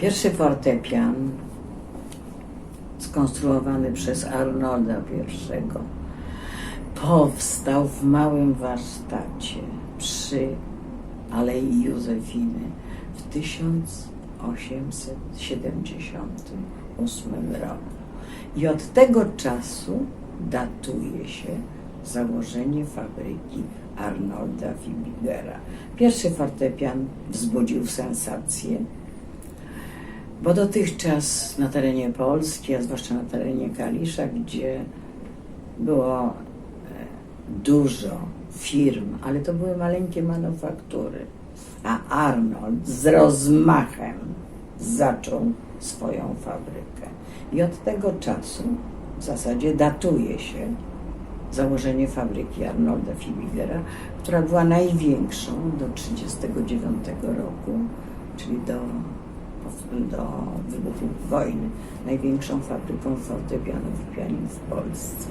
Pierwszy fortepian skonstruowany przez Arnolda I powstał w małym warsztacie przy Alei Józefiny w 1878 roku. I od tego czasu datuje się założenie fabryki Arnolda Fibigera. Pierwszy fortepian wzbudził sensację, bo dotychczas na terenie Polski, a zwłaszcza na terenie Kalisza, gdzie było e, dużo firm, ale to były maleńkie manufaktury, a Arnold z rozmachem zaczął swoją fabrykę. I od tego czasu w zasadzie datuje się założenie fabryki Arnolda Fibigera, która była największą do 1939 roku, czyli do, do wybuchu wojny, największą fabryką fortepianów i pianin w Polsce.